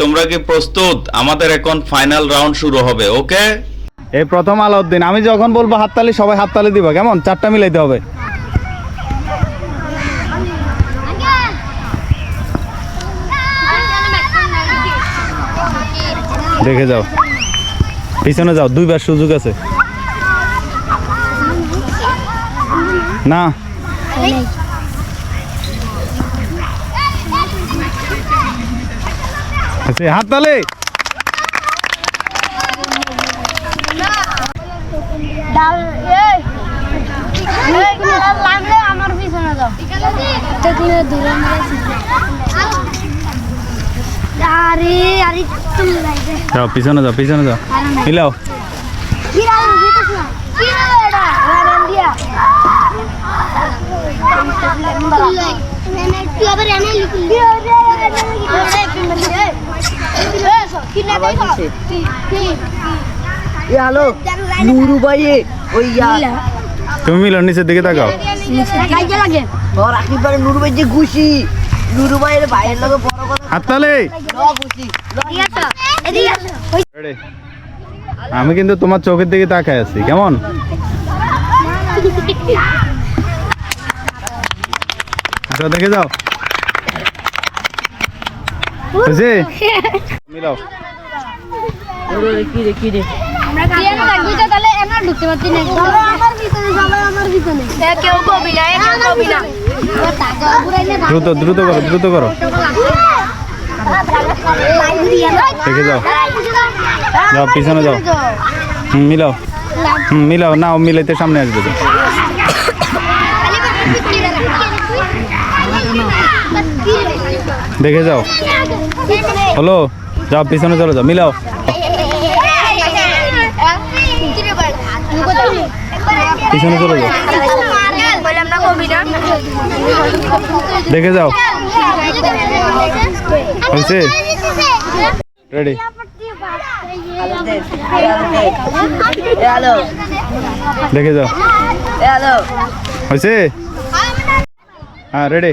তোমরা কি প্রস্তুত? আমাদের এখন ফাইনাল রাউন্ড শুরু হবে ওকে এই প্রথম আলাউদ্দিন, আমি যখন বলব হাততালি, সবাই হাততালি দিবা, কেমন? চারটা মিলাইতে হবে। দেখে যাও। পিছনে যাও, দুইবার সুযোগ আছে। না। আচ্ছা, হাততালি আমার পিছনে যাও। আরে আরে তুমি যাইবে যাও পিছনে যাও পিছনে যাও। মিলাও। কি রাও জিতছ না কি রাও এটা রান্ডিয়া তুই আবার এনে লিখলি কি না কি কি এ হ্যালো নুরু ভাইয়ে ওই তুমি নিচের দিকে তাকাও। ওর একেবারে নুরু ভাই যে খুশি। নুরু ভাইয়ের ভাইয়ের লগে বড় কথা হাততালি। ন। খুশি। এদিকে আসো এদিকে আসো। Ready? আমি কিন্তু তোমার চোখের দিকে তাকায় আছি কেমন? আচ্ছা দেখে যাও। মিলাও। দ্রুত দ্রুত করো দ্রুত করো। দেখে যাও। যাও পিছনে যাও। মিলাও। মিলাও না ও মিলাইতে সামনে আসবে তো। দেখে যাও। হলো যাও পিছনে চলে যাও মিলাও। পিছনে চলে যাও। দেখে যাও। হয়েছে? রেডি দেখে যাও। হয়েছে? হ্যাঁ রেডি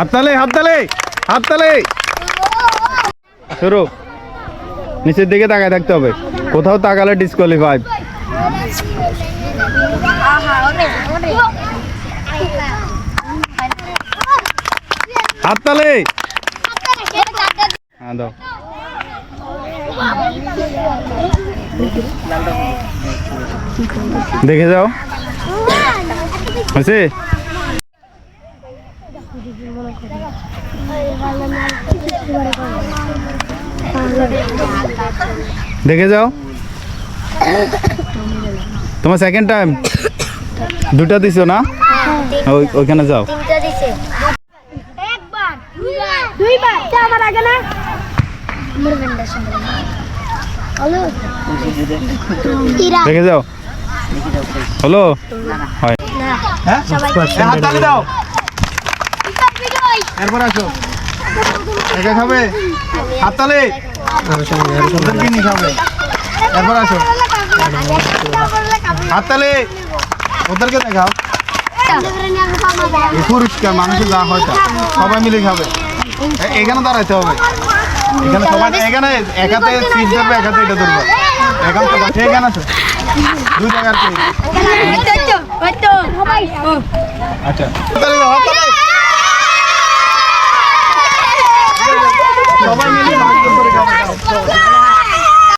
হাততালি হাততালি হাততালি। শুরু। নিচের দিকে তাকায় থাকতে হবে। কোথাও তাকালে ডিসকোয়ালিফাই হাততালি। হ্যাঁ দাও। দেখে যাও। হয়েছে দেখে যাও। তোমার সেকেন্ড টাইম দুটা দিছো না? ওইখানে যাও। আমার আগে না? হ্যালো দেখে যাও। হলো হয় হ্যাঁ দাও। এরপর আসো। একা খাবে? হাততালি? ওদের কি নি খাবে। এরপর আসো। হাততালি? ওদেরকে দেখাও পুরস্কার মানুষের যা হয় তা। সবাই মিলে খাবে। এখানে দাঁড়াইতে হবে। এখানে সবাই এখানে একাতে সিট ধরবে একাতে এটা ধরবে। এখানে তো বাকি এখানে আছে। দুই জায়গার আচ্ছা হাততালি দাও, হাততালি। সবাই মিলে ভাগ করে খাবে